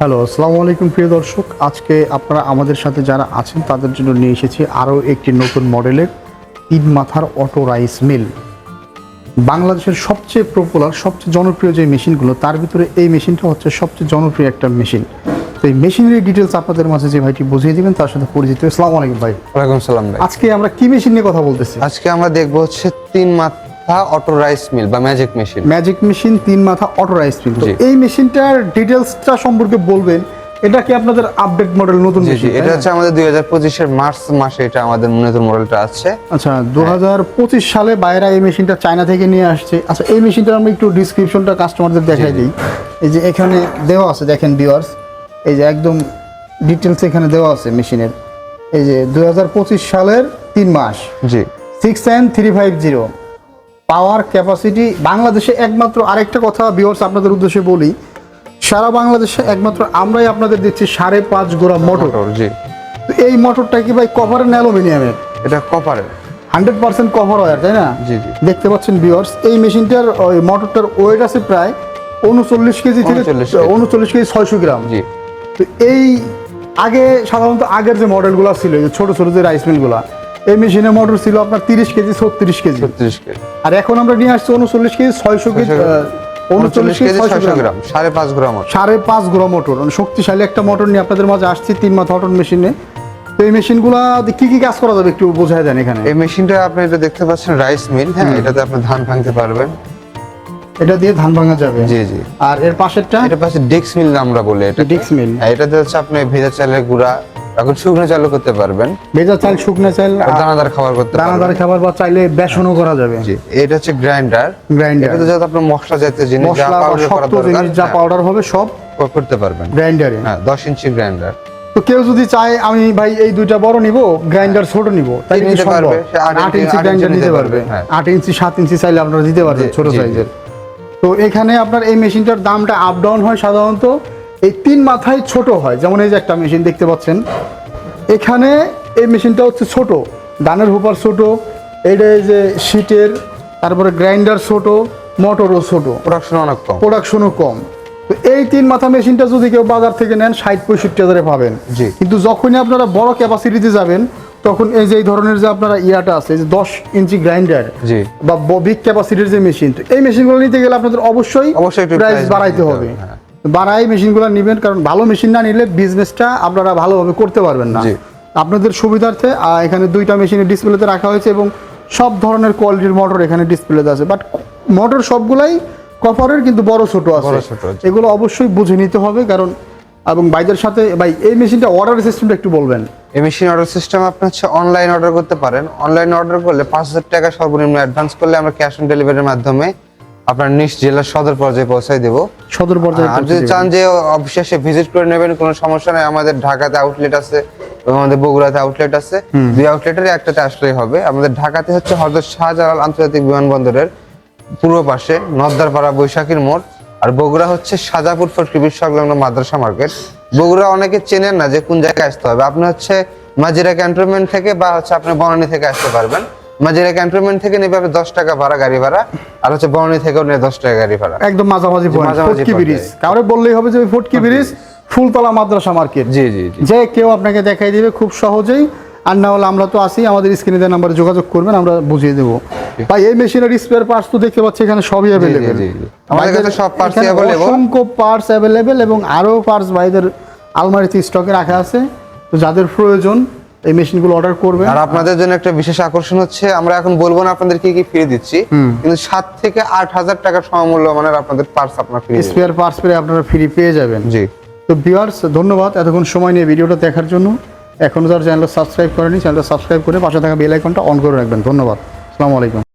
Hello আসসালামু আলাইকুম প্রিয় দর্শক। আজকে আপনারা আমাদের সাথে যারা আছেন তাদের জন্য নিয়ে এসেছি আরও একটি নতুন মডেলের তিন মাথার অটো রাইস মিল। বাংলাদেশের সবচেয়ে পপুলার সবচেয়ে জনপ্রিয় যে মেশিনগুলো তার ভিতরে এই মেশিনটা হচ্ছে সবচেয়ে জনপ্রিয় একটা মেশিন। তো এই মেশিনের ডিটেলস আপনাদের মাঝে যে ভাইটি বুঝিয়ে দিবেন তার সাথে পরিচিত আসসালামু আলাইকুম ভাই। ওয়ালাইকুম সালাম ভাই। আজকে আমরা কি মেশিন নিয়ে কথা বলতেছি? আজকে আমরা দেখব হচ্ছে তিন মাথা অটো রাইস মিল বা ম্যাজিক মেশিন ম্যাজিক মেশিন তিন মাথা অটো রাইস মিল এই মেশিনটার ডিটেলসটা সম্পর্কে বলবেন এটা কি আপনাদের আপডেট মডেল নতুন মেশিন এটা হচ্ছে আমাদের 2025 এর মার্চ মাসে এটা আমাদের নতুন মডেলটা আছে। আচ্ছা 2025 সালে বাইরা এই মেশিনটা চায়না থেকে নিয়ে আসছে। আচ্ছা এই মেশিনটার আমি একটু ডেসক্রিপশনটা কাস্টমারদের দেখাই দিই। এই যে এখানে দেওয়া আছে দেখেন ভিউয়ার্স এই যে একদম ডিটেলস এখানে দেওয়া আছে মেশিনের এই যে 2025 সালের 3 মাস। জি। 6N350 পাওয়ার ক্যাপাসিটি বাংলাদেশে একমাত্র আরেকটা কথা ভিউয়ার্স আপনাদের উদ্দেশ্যে বলি সারা বাংলাদেশে একমাত্র আমরাই আপনাদের দিচ্ছি সাড়ে পাঁচ গোড়া মোটর জি। তো এই মোটরটা কি ভাই কভারের না অ্যালুমিনিয়ামের এটা কপারের হান্ড্রেড পার্সেন্ট কভার ওয়ার তাই না? জি, জি। দেখতে পাচ্ছেন ভিউয়ার্স এই মেশিনটার ওই মোটরটার ওয়েট আছে প্রায় উনচল্লিশ কেজি থেকে 39 উনচল্লিশ কেজি ছয়শো গ্রাম। জি। তো এই আগে সাধারণত আগের যে মডেলগুলো ছিল ছোট ছোট যে রাইস মিলগুলো এই মেশিনের মোটর ছিল আপনার তিরিশ কেজি ছত্রিশ কেজি। ছত্রিশ কেজি। আর এখন আমরা নিয়ে আসছি উনচল্লিশ কেজি ছয়শো কেজি উনচল্লিশ কেজি ছয়শো গ্রাম। সাড়ে পাঁচ গ্রাম সাড়ে পাঁচ গ্রাম মোটর মানে শক্তিশালী একটা মোটর নিয়ে আপনাদের মাঝে আসছি তিন মাথা অটন মেশিনে তো এই মেশিনগুলা কি কি কাজ করা যাবে একটু বোঝায় দেন এখানে। এই মেশিনটা আপনি এটা দেখতে পাচ্ছেন রাইস মিল হ্যাঁ এটাতে আপনি ধান ভাঙতে পারবেন। এটা দিয়ে ধান ভাঙা যাবে। জি জি। আর এর পাশেরটা? এটা পাশে ডেক্স মিল আমরা বলি এটা Dix mill। এটাতে হচ্ছে আপনি ভেজা চালের গুঁড়া এখন শুকনো চালও করতে পারবেন। ভেজা চাল শুকনো চাল দানাদার খাবার করতে দানাদার খাবার বা চাইলে বেসনও করা যাবে। এটা হচ্ছে গ্রাইন্ডার। গ্রাইন্ডার। এটাতে যাতে আপনার মশলা জাতীয় জিনিস যা মশলা পাউডার করা শক্ত দরকার জিনিস যা হ্যাঁ, পাউডার হবে সব করতে পারবেন। গ্রাইন্ডারে। হ্যাঁ দশ ইঞ্চি গ্রাইন্ডার। তো কেউ যদি চায় আমি ভাই এই দুইটা বড় নিব গ্রাইন্ডার ছোট নিব তাই নিতে পারবে, সে আট আট ইঞ্চি- ইঞ্চি গ্রাইন্ডার নিতে পারবে। পারবে, হ্যাঁ। আট ইঞ্চি সাত ইঞ্চি চাইলে আপনারা দিতে পারবেন ছোট। সাইজের। তো এখানে আপনার এই মেশিনটার দামটা আপ ডাউন হয় সাধারণত এই তিন মাথায় ছোট হয় যেমন এই যে একটা মেশিন দেখতে পাচ্ছেন। এখানে এই মেশিনটা হচ্ছে ছোট ধানের হুপার ছোট এটা এই যে শীটের তারপরে গ্রাইন্ডার ছোট মোটরও ছোট। প্রোডাকশন অনেক কম। প্রোডাকশনও কম। তো এই তিন মাথা মেশিনটা যদি কেউ বাজার থেকে নেন ষাট পঁয়ষট্টি হাজারে পাবেন। জি। কিন্তু যখনই আপনারা বড় ক্যাপাসিটিতে যাবেন তখন এই যে এই ধরনের যে আপনারা ইয়াটা আছে যে দশ ইঞ্চি গ্রাইন্ডার জি। বা বিগ ক্যাপাসিটির যে মেশিন তো এই মেশিনগুলো নিতে গেলে আপনাদের অবশ্যই অবশ্যই প্রাইস বাড়াইতে হবে হবে, হ্যাঁ। বাড়াই মেশিনগুলো নেবেন কারণ ভালো মেশিন না নিলে বিজনেসটা আপনারা ভালোভাবে করতে পারবেন না। আপনাদের সুবিধার্থে এখানে দুইটা মেশিনের ডিসপ্লেতে রাখা হয়েছে এবং সব ধরনের কোয়ালিটির মোটর এখানে ডিসপ্লেতে আছে। বাট মোটর সবগুলাই কপারের কিন্তু বড় ছোট আছে। বড় ছোট আছে। এগুলো অবশ্যই বুঝে নিতে হবে কারণ এবং বাইদের সাথে ভাই এই মেশিনটা অর্ডার সিস্টেমটা একটু বলবেন। এই মেশিন অর্ডার সিস্টেম আপনি হচ্ছে অনলাইন অর্ডার করতে পারেন। অনলাইন অর্ডার করলে পাঁচ হাজার টাকা সর্বনিম্ন অ্যাডভান্স করলে আমরা ক্যাশ অন ডেলিভারির মাধ্যমে আপনার নিজ জেলার সদর পর্যায়ে পৌঁছায় দেবো। সদর পর্যায়ে আর যদি চান যে অফিসে এসে ভিজিট করে নেবেন কোনো সমস্যা নাই। আমাদের ঢাকাতে আউটলেট আছে আমাদের বগুড়াতে আউটলেট আছে। দুই আউটলেটের একটাতে আসলেই হবে। আমাদের ঢাকাতে হচ্ছে হজরত শাহজালাল আন্তর্জাতিক বিমানবন্দরের পূর্ব পাশে নদ্দারপাড়া বৈশাখীর মোড়। আর বগুড়া হচ্ছে সাজাপুর ফটকিবির সংলগ্ন মাদ্রাসা মার্কেট। বগুড়া অনেকে চেনেন না যে কোন জায়গায় আসতে হবে। আপনি হচ্ছে মাজিরা ক্যান্টনমেন্ট থেকে বা হচ্ছে আপনি বনানী থেকে আসতে পারবেন। মাজিরা ক্যান্টনমেন্ট থেকে নেবে আপনি দশ টাকা ভাড়া গাড়ি ভাড়া আর হচ্ছে বনানী থেকেও নেবে দশ টাকা গাড়ি ভাড়া। একদম মাঝামাঝি ফটকি ব্রিজ কাউরে বললেই হবে যে ফটকি ব্রিজ ফুলতলা মাদ্রাসা মার্কেট। জি জি জি। যে কেউ আপনাকে দেখাই দিবে খুব সহজেই আর না হলে আমরা তো আসি আমাদের স্ক্রিনে দেওয়া নাম্বারে যোগাযোগ করবেন আমরা বুঝিয়ে দেবো। ভাই এই মেশিনের স্পেয়ার পার্টস তো দেখতে পাচ্ছি এখানে সবই অ্যাভেলেবেল। আমাদের কাছে সব ই available। অসংখ্য পার্টস অ্যাভেলেবেল এবং আরও পার্টস ভাইদের আলমারিতে স্টকে রাখা আছে। তো যাদের প্রয়োজন এই মেশিনগুলো অর্ডার করবে আর আপনাদের জন্য একটা বিশেষ আকর্ষণ হচ্ছে আমরা এখন বলব না আপনাদের কি কি ফ্রি দিচ্ছি কিন্তু সাত থেকে আট হাজার টাকার সমমূল্য মানের আপনাদের পার্স আপনার ফ্রি স্পেয়ার পার্টস পেয়ে আপনারা ফ্রি পেয়ে যাবেন। জি। তো ভিউয়ার্স ধন্যবাদ এতক্ষণ সময় নিয়ে ভিডিওটা দেখার জন্য। এখনও যারা চ্যানেলটা সাবস্ক্রাইব করেনি চ্যানেলটা সাবস্ক্রাইব করে পাশে থাকা বেল আইকনটা অন করে রাখবেন। ধন্যবাদ। আসসালামু আলাইকুম।